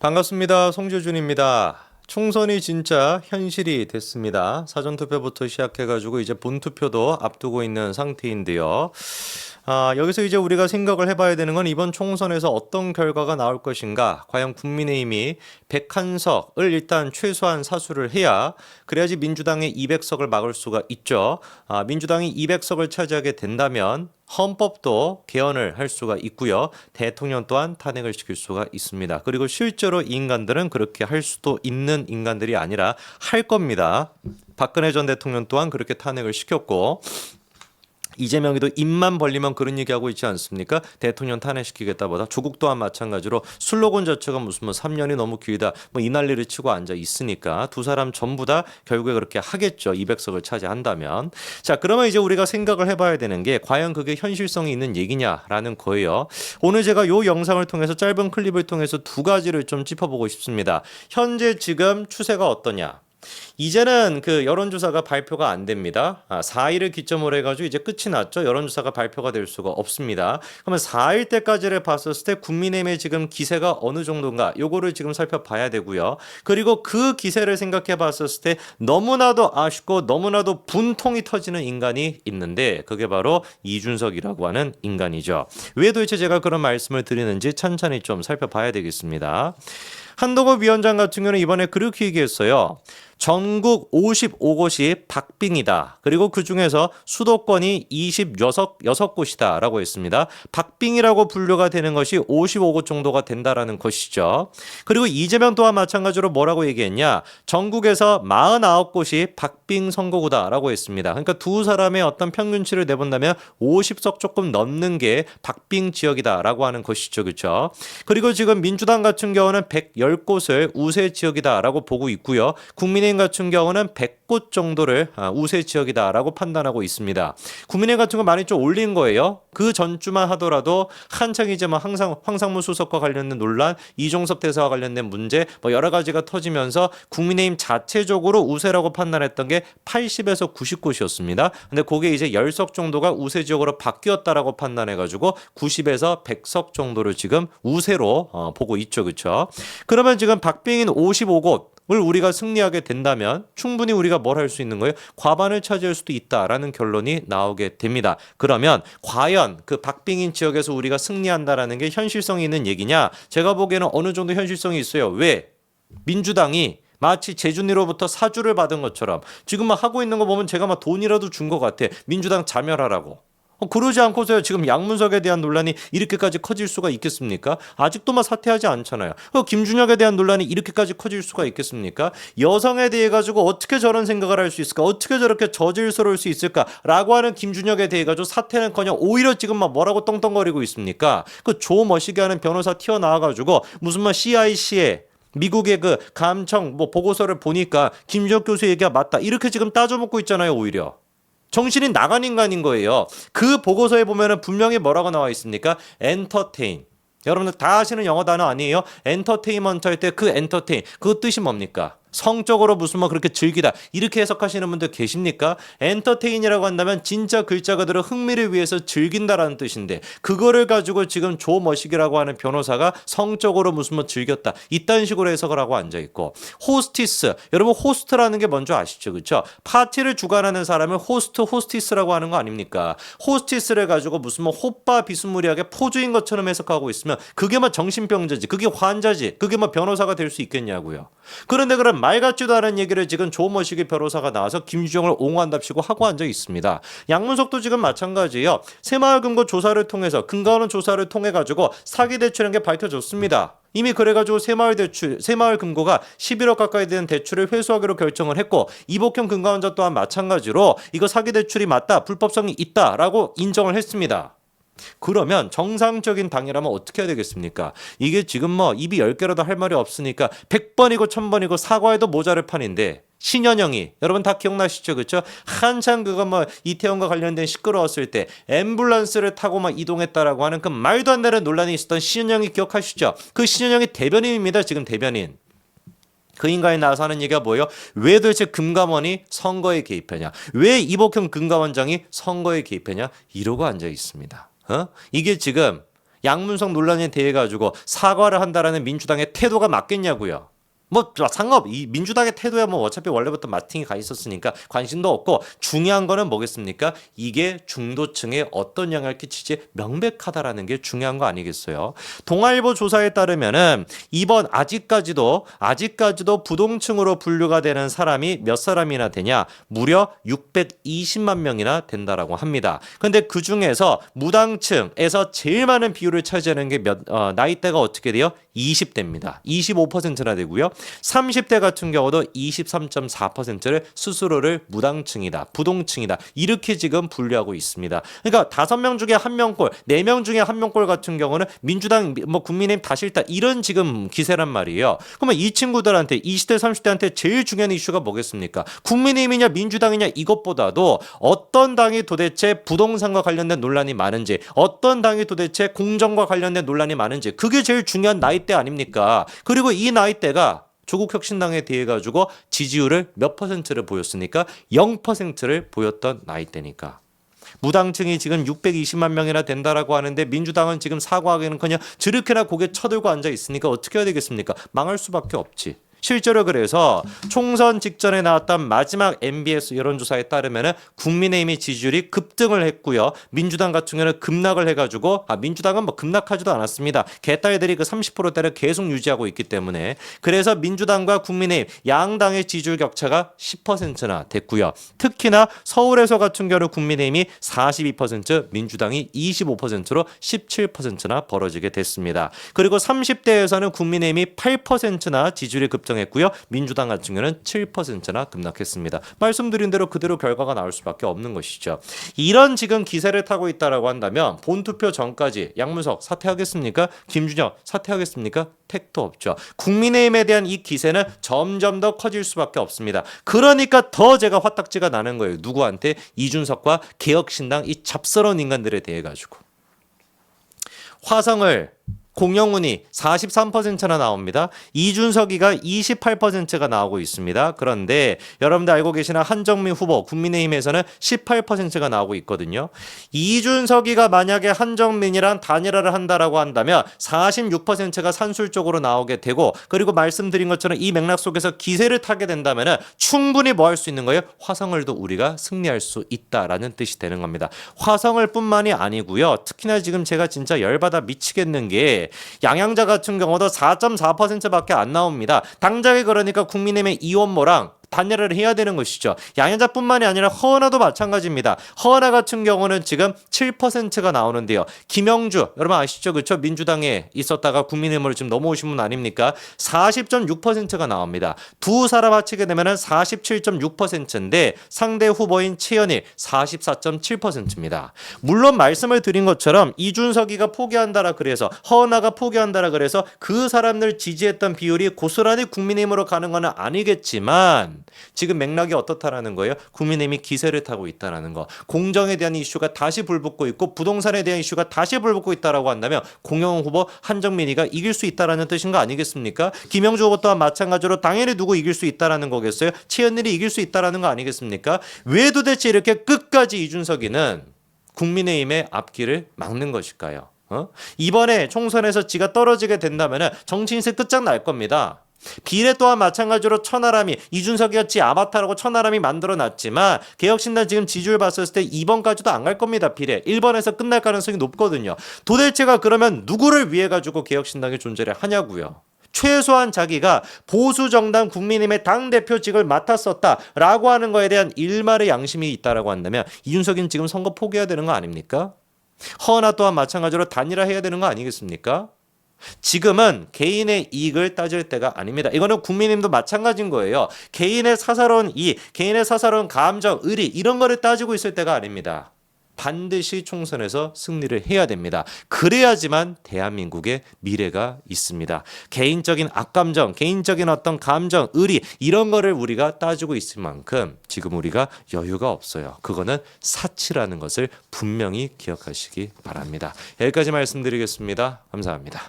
반갑습니다. 송재준입니다. 총선이 진짜 현실이 됐습니다. 사전투표부터 시작해가지고 이제 본투표도 앞두고 있는 상태인데요. 아, 여기서 이제 우리가 생각을 해봐야 되는 건 이번 총선에서 어떤 결과가 나올 것인가. 과연 국민의힘이 101석을 일단 최소한 사수를 해야 그래야지 민주당의 200석을 막을 수가 있죠. 아, 민주당이 200석을 차지하게 된다면 헌법도 개헌을 할 수가 있고요. 대통령 또한 탄핵을 시킬 수가 있습니다. 그리고 실제로 이 인간들은 그렇게 할 수도 있는 인간들이 아니라 할 겁니다. 박근혜 전 대통령 또한 그렇게 탄핵을 시켰고 이재명이도 입만 벌리면 그런 얘기하고 있지 않습니까? 대통령 탄핵시키겠다보다 조국 또한 마찬가지로 슬로건 자체가 무슨 뭐 3년이 너무 길다 뭐 이 난리를 치고 앉아 있으니까 두 사람 전부 다 결국에 그렇게 하겠죠. 200석을 차지한다면. 자, 그러면 이제 우리가 생각을 해봐야 되는 게 과연 그게 현실성이 있는 얘기냐라는 거예요. 오늘 제가 요 영상을 통해서 짧은 클립을 통해서 두 가지를 좀 짚어보고 싶습니다. 현재 지금 추세가 어떠냐? 이제는 그 여론조사가 발표가 안 됩니다. 아, 4일을 기점으로 해가지고 이제 끝이 났죠. 여론조사가 발표가 될 수가 없습니다. 그러면 4일 때까지를 봤었을 때 국민의힘의 지금 기세가 어느 정도인가 요거를 지금 살펴봐야 되고요. 그리고 그 기세를 생각해 봤었을 때 너무나도 아쉽고 너무나도 분통이 터지는 인간이 있는데 그게 바로 이준석이라고 하는 인간이죠. 왜 도대체 제가 그런 말씀을 드리는지 천천히 좀 살펴봐야 되겠습니다. 한동훈 위원장 같은 경우는 이번에 그렇게 얘기했어요. 전국 55곳이 박빙이다. 그리고 그 중에서 수도권이 26, 6곳이다. 라고 했습니다. 박빙이라고 분류가 되는 것이 55곳 정도가 된다라는 것이죠. 그리고 이재명 또한 마찬가지로 뭐라고 얘기했냐. 전국에서 49곳이 박빙 선거구다. 라고 했습니다. 그러니까 두 사람의 어떤 평균치를 내본다면 50석 조금 넘는 게 박빙 지역이다. 라고 하는 것이죠. 그렇죠? 그리고 지금 민주당 같은 경우는 110곳을 우세 지역이다. 라고 보고 있고요. 국민의 힘 같은 경우는 100곳 정도를 아, 우세 지역이다라고 판단하고 있습니다. 국민의힘 같은 거 많이 좀 올린 거예요. 그 전주만 하더라도 한창 이제 뭐 항상 황상무 수석과 관련된 논란, 이종섭 대사와 관련된 문제 뭐 여러 가지가 터지면서 국민의힘 자체적으로 우세라고 판단했던 게 80에서 90곳이었습니다. 근데 그게 이제 10석 정도가 우세 지역으로 바뀌었다라고 판단해 가지고 90에서 100석 정도를 지금 우세로 어, 보고 있죠. 그렇죠? 그러면 지금 박빙인 55곳 을 우리가 승리하게 된다면 충분히 우리가 뭘 할 수 있는 거예요? 과반을 차지할 수도 있다라는 결론이 나오게 됩니다. 그러면 과연 그 박빙인 지역에서 우리가 승리한다라는 게 현실성이 있는 얘기냐? 제가 보기에는 어느 정도 현실성이 있어요. 왜? 민주당이 마치 재준이로부터 사주를 받은 것처럼 지금 막 하고 있는 거 보면 제가 막 돈이라도 준 것 같아. 민주당 자멸하라고. 어, 그러지 않고서야 지금 양문석에 대한 논란이 이렇게까지 커질 수가 있겠습니까? 아직도만 사퇴하지 않잖아요. 어, 김준혁에 대한 논란이 이렇게까지 커질 수가 있겠습니까? 여성에 대해 가지고 어떻게 저런 생각을 할 수 있을까? 어떻게 저렇게 저질스러울 수 있을까?라고 하는 김준혁에 대해 가지고 사퇴는커녕 오히려 지금 막 뭐라고 떵떵거리고 있습니까? 그 조머시게 하는 변호사 튀어나와 가지고 무슨 뭐 CIC에 미국의 그 감청 뭐 보고서를 보니까 김준혁 교수 얘기가 맞다 이렇게 지금 따져먹고 있잖아요 오히려. 정신이 나간 인간인 거예요. 그 보고서에 보면은 분명히 뭐라고 나와 있습니까? 엔터테인. 여러분들 다 아시는 영어 단어 아니에요? 엔터테인먼트 할 때 그 엔터테인 그 뜻이 뭡니까? 성적으로 무슨 뭐 그렇게 즐기다 이렇게 해석하시는 분들 계십니까? 엔터테인이라고 한다면 진짜 글자 그대로 흥미를 위해서 즐긴다라는 뜻인데 그거를 가지고 지금 조 머식이라고 하는 변호사가 성적으로 무슨 뭐 즐겼다 이딴 식으로 해석을 하고 앉아 있고 호스티스 여러분 호스트라는 게 뭔지 아시죠 그렇죠? 파티를 주관하는 사람을 호스트 호스티스라고 하는 거 아닙니까? 호스티스를 가지고 무슨 뭐 호빠 비스무리하게 포주인 것처럼 해석하고 있으면 그게 뭐 정신병자지 그게 환자지 그게 뭐 변호사가 될 수 있겠냐고요. 그런데 그런 말 같지도 않은 얘기를 지금 조머식의 변호사가 나와서 김주정을 옹호한답시고 하고 앉아 있습니다. 양문석도 지금 마찬가지예요. 새마을금고 조사를 통해서 근거하는 조사를 통해 가지고 사기 대출한 게 밝혀졌습니다. 이미 그래가지고 새마을 대출, 새마을 금고가 11억 가까이 되는 대출을 회수하기로 결정을 했고 이복형 금감원자 또한 마찬가지로 이거 사기 대출이 맞다, 불법성이 있다라고 인정을 했습니다. 그러면 정상적인 당이라면 어떻게 해야 되겠습니까? 이게 지금 뭐 입이 10개라도 할 말이 없으니까 100번이고 1000번이고 사과해도 모자를 판인데 신현영이 여러분 다 기억나시죠? 그렇죠? 한창 그거 뭐 이태원과 관련된 시끄러웠을 때 앰뷸런스를 타고 막 이동했다라고 하는 그 말도 안 되는 논란이 있었던 신현영이 기억하시죠? 그 신현영이 대변인입니다. 지금 대변인. 그 인간이 나와서 하는 얘기가 뭐예요? 왜 도대체 금감원이 선거에 개입하냐? 왜 이복형 금감원장이 선거에 개입하냐? 이러고 앉아 있습니다. 어? 이게 지금 양문석 논란에 대해 가지고 사과를 한다라는 민주당의 태도가 맞겠냐고요. 뭐 상관없 이 민주당의 태도야 뭐 어차피 원래부터 마팅이 가 있었으니까 관심도 없고 중요한 거는 뭐겠습니까? 이게 중도층에 어떤 영향을 끼치지 명백하다라는 게 중요한 거 아니겠어요? 동아일보 조사에 따르면은 이번 아직까지도 아직까지도 부동층으로 분류가 되는 사람이 몇 사람이나 되냐? 무려 620만 명이나 된다라고 합니다. 근데 그 중에서 무당층에서 제일 많은 비율을 차지하는 게 몇 어, 나이대가 어떻게 돼요? 20대입니다. 25%나 되고요. 30대 같은 경우도 23.4%를 스스로를 무당층이다, 부동층이다 이렇게 지금 분류하고 있습니다. 그러니까 다섯 명 중에 한 명꼴, 네 명 중에 한 명꼴 같은 경우는 민주당, 뭐 국민의힘 다 싫다 이런 지금 기세란 말이에요. 그러면 이 친구들한테 20대, 30대한테 제일 중요한 이슈가 뭐겠습니까? 국민의힘이냐 민주당이냐 이것보다도 어떤 당이 도대체 부동산과 관련된 논란이 많은지, 어떤 당이 도대체 공정과 관련된 논란이 많은지 그게 제일 중요한 나이대 아닙니까? 그리고 이 나이대가 조국 혁신당에 대해 가지고 지지율을 몇 퍼센트를 보였으니까 0%를 보였던 나이대니까. 무당층이 지금 620만 명이나 된다라고 하는데 민주당은 지금 사과하기는커녕 저렇게나 고개 쳐들고 앉아 있으니까 어떻게 해야 되겠습니까? 망할 수밖에 없지. 실제로 그래서 총선 직전에 나왔던 마지막 MBS 여론조사에 따르면은 국민의힘의 지지율이 급등을 했고요. 민주당 같은 경우는 급락을 해가지고 아 민주당은 뭐 급락하지도 않았습니다. 개딸들이 그 30%대를 계속 유지하고 있기 때문에 그래서 민주당과 국민의힘 양당의 지지율 격차가 10%나 됐고요. 특히나 서울에서 같은 경우 국민의힘이 42% 민주당이 25%로 17%나 벌어지게 됐습니다. 그리고 30대에서는 국민의힘이 8%나 지지율이 급등 했고요. 민주당 같은 경우는 7%나 급락했습니다. 말씀드린 대로 그대로 결과가 나올 수밖에 없는 것이죠. 이런 지금 기세를 타고 있다라고 한다면 본 투표 전까지 양문석 사퇴하겠습니까? 김준영 사퇴하겠습니까? 택도 없죠. 국민의힘에 대한 이 기세는 점점 더 커질 수밖에 없습니다. 그러니까 더 제가 화딱지가 나는 거예요. 누구한테 이준석과 개혁신당 이 잡스러운 인간들에 대해 가지고 화성을 공영훈이 43%나 나옵니다. 이준석이가 28%가 나오고 있습니다. 그런데 여러분들 알고 계시나 한정민 후보 국민의힘에서는 18%가 나오고 있거든요. 이준석이가 만약에 한정민이랑 단일화를 한다라고 한다면 46%가 산술 쪽으로 나오게 되고 그리고 말씀드린 것처럼 이 맥락 속에서 기세를 타게 된다면 충분히 뭐 할 수 있는 거예요? 화성을도 우리가 승리할 수 있다라는 뜻이 되는 겁니다. 화성을 뿐만이 아니고요. 특히나 지금 제가 진짜 열받아 미치겠는 게 양양자 같은 경우도 4.4%밖에 안 나옵니다. 당장에 그러니까 국민의힘의 이원모랑 단일화를 해야 되는 것이죠. 양현자뿐만이 아니라 허은하도 마찬가지입니다. 허은하 같은 경우는 지금 7%가 나오는데요. 김영주 여러분 아시죠? 그렇죠? 민주당에 있었다가 국민의힘으로 지금 넘어오신 분 아닙니까? 40.6%가 나옵니다. 두 사람 합치게 되면은 47.6%인데 상대 후보인 최현일 44.7%입니다. 물론 말씀을 드린 것처럼 이준석이가 포기한다라 그래서 허은하가 포기한다라 그래서 그 사람들 지지했던 비율이 고스란히 국민의힘으로 가는 건 아니겠지만 지금 맥락이 어떻다라는 거예요? 국민의힘이 기세를 타고 있다라는 거. 공정에 대한 이슈가 다시 불붙고 있고 부동산에 대한 이슈가 다시 불붙고 있다라고 한다면 공영훈 후보 한정민이가 이길 수 있다라는 뜻인 거 아니겠습니까? 김영주 후보 또한 마찬가지로 당연히 누구 이길 수 있다라는 거겠어요? 최현일이 이길 수 있다라는 거 아니겠습니까? 왜 도대체 이렇게 끝까지 이준석이는 국민의힘의 앞길을 막는 것일까요? 어? 이번에 총선에서 지가 떨어지게 된다면 정치 인생 끝장날 겁니다. 비례 또한 마찬가지로 천하람이 이준석이었지 아바타라고 천하람이 만들어놨지만 개혁신당 지금 지지율 봤을 때 2번까지도 안 갈 겁니다 비례 1번에서 끝날 가능성이 높거든요 도대체가 그러면 누구를 위해 가지고 개혁신당의 존재를 하냐고요 최소한 자기가 보수 정당 국민의힘의 당 대표직을 맡았었다라고 하는 거에 대한 일말의 양심이 있다라고 한다면 이준석이는 지금 선거 포기해야 되는 거 아닙니까? 허나 또한 마찬가지로 단일화해야 되는 거 아니겠습니까? 지금은 개인의 이익을 따질 때가 아닙니다. 이거는 국민님도 마찬가지인 거예요. 개인의 사사로운 이익, 개인의 사사로운 감정, 의리 이런 거를 따지고 있을 때가 아닙니다. 반드시 총선에서 승리를 해야 됩니다. 그래야지만 대한민국의 미래가 있습니다. 개인적인 악감정, 개인적인 어떤 감정, 의리 이런 거를 우리가 따지고 있을 만큼 지금 우리가 여유가 없어요. 그거는 사치라는 것을 분명히 기억하시기 바랍니다. 여기까지 말씀드리겠습니다. 감사합니다.